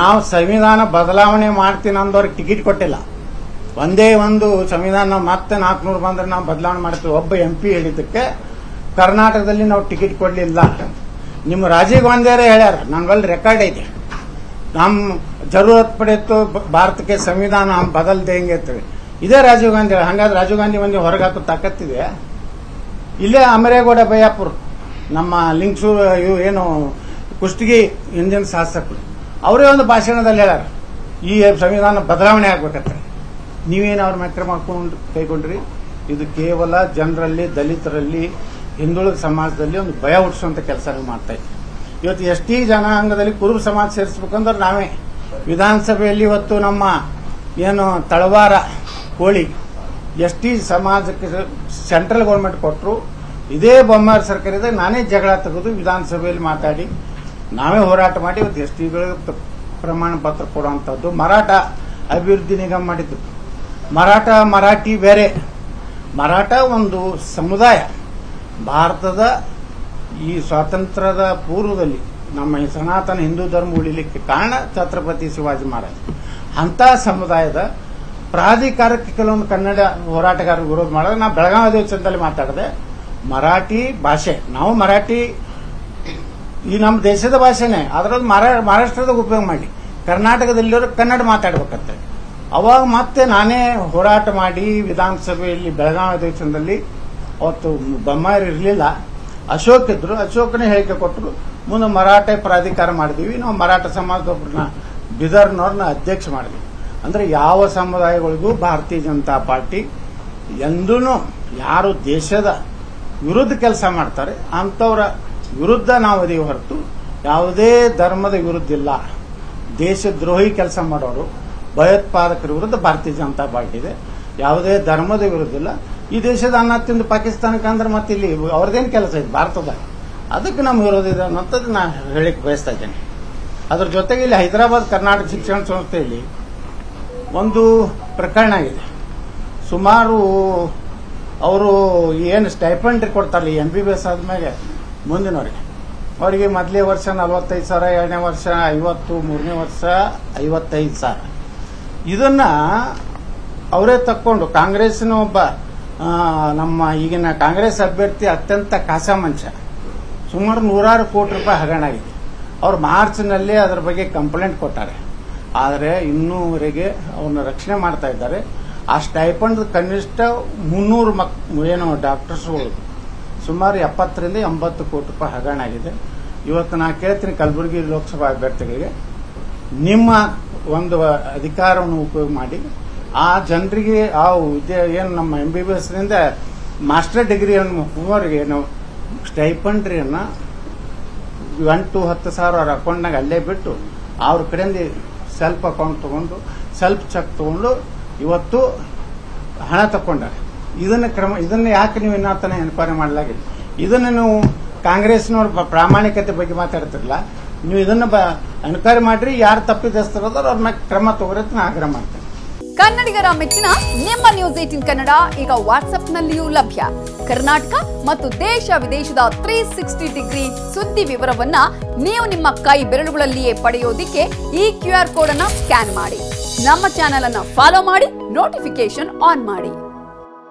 ನಾವು ಸಂವಿಧಾನ ಬದಲಾವಣೆ ಮಾಡ್ತೀನಿ ಅಂದವ್ರಿಗೆ ಟಿಕೆಟ್ ಕೊಟ್ಟಿಲ್ಲ. ಒಂದೇ ಒಂದು ಸಂವಿಧಾನ ಮತ್ತೆ ನಾಲ್ಕುನೂರು ಬಂದ್ರೆ ನಾವು ಬದಲಾವಣೆ ಮಾಡ್ತೀವಿ. ಒಬ್ಬ ಎಂ ಪಿ ಹೇಳಿದ್ದಕ್ಕೆ ಕರ್ನಾಟಕದಲ್ಲಿ ನಾವು ಟಿಕೆಟ್ ಕೊಡಲಿಲ್ಲ. ನಿಮ್ಮ ರಾಜೀವ್ ಗಾಂಧಿಯವರೇ ಹೇಳ್ಯಾರ ನಂಗಲ್ಲಿ ರೆಕಾರ್ಡ್ ಐತೆ. ನಮ್ಮ ಜರೂರತ್ ಪಡೆಯಿತು ಭಾರತಕ್ಕೆ ಸಂವಿಧಾನ ಬದಲ್ದೆ ಹೆಂಗೆ ಇದೇ ರಾಜೀವ್ ಗಾಂಧಿ ಹಂಗಾದ್ರೆ ರಾಜೀವ್ ಗಾಂಧಿ ಒಂದು ಹೊರಗೆ ಹಾಕೋ ತಾಕತ್ತಿದೆ. ಇಲ್ಲೇ ಅಮರೇಗೌಡ ಬಯ್ಯಾಪುರ್ ನಮ್ಮ ಲಿಂಕ್ಸು ಇವು ಏನು ಕುಷ್ಟಗಿ ಹಿಂದಿನ ಶಾಸಕರು. ಅವರೇ ಒಂದು ಭಾಷಣದಲ್ಲಿ ಹೇಳ್ಯಾರ ಈ ಸಂವಿಧಾನ ಬದಲಾವಣೆ ಆಗ್ಬೇಕಂತ. ನೀವೇನು ಅವ್ರ ಮೇಲೆ ಕ್ರಮ ಹಾಕೊಂಡು ಕೈಗೊಂಡ್ರಿ? ಇದು ಕೇವಲ ಜನರಲ್ಲಿ, ದಲಿತರಲ್ಲಿ, ಹಿಂದುಳಿದ ಸಮಾಜದಲ್ಲಿ ಒಂದು ಭಯ ಹುಟ್ಟಿಸುವಂತ ಕೆಲಸ ಮಾಡ್ತಾ ಇತ್ತು ಇವತ್ತು ಎಷ್ಟೇ ಜನಾಂಗದಲ್ಲಿ ಕುರುಬ ಸಮಾಜ ಸೇರಿಸಬೇಕಂದ್ರೆ ನಾವೇ. ವಿಧಾನಸಭೆಯಲ್ಲಿ ಇವತ್ತು ನಮ್ಮ ಏನು ತಳವಾರ ಕೋಳಿ ಎಷ್ಟೇ ಸಮಾಜಕ್ಕೆ ಸೆಂಟ್ರಲ್ ಗೌರ್ಮೆಂಟ್ ಕೊಟ್ಟರು ಇದೇ ಬೊಮ್ಮಾರಿ ಸರ್ಕಾರದ ನಾನೇ ಜಗಳ ತೆಗೆದು ವಿಧಾನಸಭೆಯಲ್ಲಿ ಮಾತಾಡಿ ನಾವೇ ಹೋರಾಟ ಮಾಡಿ ಇವತ್ತು ಎಸ್ ಟಿಗಳಿಗೆ ಪ್ರಮಾಣ ಪತ್ರ ಕೊಡುವಂಥದ್ದು ಮರಾಠ ಅಭಿವೃದ್ಧಿ ನಿಗಮ ಮಾಡಿದ್ದು. ಮರಾಠ, ಮರಾಠಿ ಬೇರೆ. ಮರಾಠ ಒಂದು ಸಮುದಾಯ. ಭಾರತದ ಈ ಸ್ವಾತಂತ್ರ್ಯದ ಪೂರ್ವದಲ್ಲಿ ನಮ್ಮ ಈ ಸನಾತನ ಹಿಂದೂ ಧರ್ಮ ಉಳಿಲಿಕ್ಕೆ ಕಾರಣ ಛತ್ರಪತಿ ಶಿವಾಜಿ ಮಹಾರಾಜ್. ಅಂತ ಸಮುದಾಯದ ಪ್ರಾಧಿಕಾರಕ್ಕೆ ಕೆಲವೊಂದು ಕನ್ನಡ ಹೋರಾಟಗಾರರು ವಿರೋಧ ಮಾಡಿದ್ರೆ ನಾವು ಬೆಳಗಾವಿ ಅಧಿವೇಶನದಲ್ಲಿ ಮಾತಾಡಿದೆ, ಮರಾಠಿ ಭಾಷೆ. ನಾವು ಮರಾಠಿ ಈ ನಮ್ಮ ದೇಶದ ಭಾಷೆನೇ ಅದರದ್ದು ಮಹಾರಾಷ್ಟ್ರದ ಉಪಯೋಗ ಮಾಡಿ. ಕರ್ನಾಟಕದಲ್ಲಿರೋ ಕನ್ನಡ ಮಾತಾಡ್ಬೇಕಂತೆ. ಅವಾಗ ಮತ್ತೆ ನಾನೇ ಹೋರಾಟ ಮಾಡಿ ವಿಧಾನಸಭೆಯಲ್ಲಿ ಬೆಳಗಾವಿ ಅಧಿವೇಶನದಲ್ಲಿ ಅವತ್ತು ಬೊಮ್ಮಾರಿ ಇರಲಿಲ್ಲ. ಅಶೋಕ್ ಇದ್ರು, ಅಶೋಕನೇ ಹೇಳಿಕೆ ಕೊಟ್ಟರು, ಮುಂದೆ ಮರಾಠೆ ಪ್ರಾಧಿಕಾರ ಮಾಡಿದೀವಿ, ನಾವು ಮರಾಠ ಸಮಾಜದೊಬ್ಬರನ್ನ ಬಿದರ್ನವ್ರನ್ನ ಅಧ್ಯಕ್ಷ ಮಾಡಿದ್ವಿ. ಅಂದ್ರೆ ಯಾವ ಸಮುದಾಯಗಳಿಗೂ ಭಾರತೀಯ ಜನತಾ ಪಾರ್ಟಿ ಎಂದೂ ಯಾರು ದೇಶದ ವಿರುದ್ಧ ಕೆಲಸ ಮಾಡ್ತಾರೆ, ಅಂಥವ್ರ ವಿರುದ್ಧ ನಾವು ಅದೀವಿ ಹೊರತು ಯಾವುದೇ ಧರ್ಮದ ವಿರುದ್ಧ ಇಲ್ಲ. ದೇಶದ್ರೋಹಿ ಕೆಲಸ ಮಾಡೋರು, ಭಯೋತ್ಪಾದಕರ ವಿರುದ್ಧ ಭಾರತೀಯ ಜನತಾ ಪಾರ್ಟಿ ಇದೆ. ಯಾವುದೇ ಧರ್ಮದ ವಿರುದ್ಧ ಇಲ್ಲ. ಈ ದೇಶದ ಅನ್ನ ತಿಂದು ಪಾಕಿಸ್ತಾನಕ್ಕೆ ಅಂದ್ರೆ ಮತ್ತೆ ಇಲ್ಲಿ ಅವ್ರದ್ದೇನು ಕೆಲಸ ಇದೆ? ಭಾರತದ. ಅದಕ್ಕೆ ನಮ್ಮ ವಿರೋಧ ಇದೆ ಅನ್ನೋಂಥದ್ದು ನಾನು ಹೇಳಿಕ್ ಬಯಸ್ತಾ ಇದ್ದೇನೆ. ಅದ್ರ ಜೊತೆಗೆ ಇಲ್ಲಿ ಹೈದರಾಬಾದ್ ಕರ್ನಾಟಕ ಶಿಕ್ಷಣ ಸಂಸ್ಥೆಯಲ್ಲಿ ಒಂದು ಪ್ರಕರಣ ಆಗಿದೆ. ಸುಮಾರು ಅವರು ಏನು ಸ್ಟೈಪಂಡ್ರಿ ಕೊಡ್ತಾರಲ್ಲ ಎಂ ಬಿ ಬಿ ಎಸ್ ಆದ್ಮೇಲೆ ಮುಂದಿನವರಿಗೆ. ಅವರಿಗೆ ಮೊದಲೇ ವರ್ಷ ನಲವತ್ತೈದು ಸಾವಿರ, ಎರಡನೇ ವರ್ಷ ಐವತ್ತು, ಮೂರನೇ ವರ್ಷ ಐವತ್ತೈದು ಸಾವಿರ. ಇದನ್ನ ಅವರೇ ತಕ್ಕೊಂಡು ಕಾಂಗ್ರೆಸ್ನ ಒಬ್ಬ ನಮ್ಮ ಈಗಿನ ಕಾಂಗ್ರೆಸ್ ಅಭ್ಯರ್ಥಿ ಅತ್ಯಂತ ಕಾಸ ಮಂಚ. ಸುಮಾರು ನೂರಾರು ಕೋಟಿ ರೂಪಾಯಿ ಹಗರಣ ಆಗಿದೆ. ಅವ್ರು ಮಾರ್ಚ್ನಲ್ಲಿ ಅದರ ಬಗ್ಗೆ ಕಂಪ್ಲೇಂಟ್ ಕೊಟ್ಟಾರೆ. ಆದರೆ ಇನ್ನೂವರೆಗೆ ಅವ್ರನ್ನ ರಕ್ಷಣೆ ಮಾಡ್ತಾ ಇದ್ದಾರೆ. ಆ ಸ್ಟೈಪಂಡ್ ಕನಿಷ್ಠ ಮುನ್ನೂರು ಮಕ್, ಏನು ಡಾಕ್ಟರ್ಸ್ಗಳು ಸುಮಾರು ಎಪ್ಪತ್ತರಿಂದ ಎಂಬತ್ತು ಕೋಟಿ ರೂಪಾಯಿ ಹಗರಣ ಆಗಿದೆ. ಇವತ್ತು ನಾ ಕೇಳ್ತೀನಿ ಕಲಬುರಗಿ ಲೋಕಸಭಾ ಅಭ್ಯರ್ಥಿಗಳಿಗೆ, ನಿಮ್ಮ ಒಂದು ಅಧಿಕಾರವನ್ನು ಉಪಯೋಗ ಮಾಡಿ, ಆ ಜನರಿಗೆ, ಆ ವಿದ್ಯೆ, ಏನು ನಮ್ಮ ಎಂ ಬಿ ಬಿ ಎಸ್ನಿಂದ ಮಾಸ್ಟರ್ ಡಿಗ್ರಿಯನ್ನು ಅನ್ನೋರಿಗೆ ನಾವು ಸ್ಟೈಪಂಡ್ರಿ ಒನ್ ಟು ಹತ್ತು ಸಾವಿರ ಅವ್ರ ಅಕೌಂಟ್ನಾಗ ಅಲ್ಲೇ ಬಿಟ್ಟು, ಅವ್ರ ಕಡೆಯಿಂದ ಸೆಲ್ಫ್ ಅಕೌಂಟ್ ತಗೊಂಡು ಸೆಲ್ಫ್ ಚೆಕ್ ತಗೊಂಡು, ಇವತ್ತು ಹಣ ತಕೊಂಡಾರೆ ಇದನ್ನ ಕ್ರಮ ಇದನ್ನ ಯಾಕೆ ನೀವು ಇನ್ನತನ ಅನುಪಾಲನೆ ಮಾಡಲಾಗಿದೆ? ಇದನ್ನ ನೀವು ಕಾಂಗ್ರೆಸ್ನವ್ರ ಪ್ರಾಮಾಣಿಕತೆ ಬಗ್ಗೆ ಮಾತಾಡ್ತಿರಲ್ಲ ನೀವು ಇದನ್ನ ಎನ್ಕ್ವೈರಿ ಮಾಡ್ರಿ, ಯಾರು ತಪ್ಪಿದಸ್ತರೋದ್ರ ಅವ್ರ ಮೇಲೆ ಕ್ರಮ ತಗೋರಿ ಅಂತ ನಾ ಆಗ್ರಹ ಮಾಡ್ತೇನೆ. ಕನ್ನಡಿಗರ ಮೆಚ್ಚಿನ ನಿಮ್ಮ ನ್ಯೂಸ್ ಏಟಿನ್ ಕನ್ನಡ ಈಗ ವಾಟ್ಸ್ಆಪ್ನಲ್ಲಿಯೂ ಲಭ್ಯ. ಕರ್ನಾಟಕ ಮತ್ತು ದೇಶ ವಿದೇಶದ ತ್ರೀ ಸಿಕ್ಸ್ಟಿ ಡಿಗ್ರಿ ಸುದ್ದಿ ವಿವರವನ್ನ ನೀವು ನಿಮ್ಮ ಕೈ ಬೆರಳುಗಳಲ್ಲಿಯೇ ಪಡೆಯೋದಿಕ್ಕೆ ಈ ಕ್ಯೂ ಆರ್ ಕೋಡ್ ಅನ್ನ ಸ್ಕ್ಯಾನ್ ಮಾಡಿ. ನಮ್ಮ ಚಾನೆಲ್ ಅನ್ನ ಫಾಲೋ ಮಾಡಿ ನೋಟಿಫಿಕೇಶನ್ ಆನ್ ಮಾಡಿ.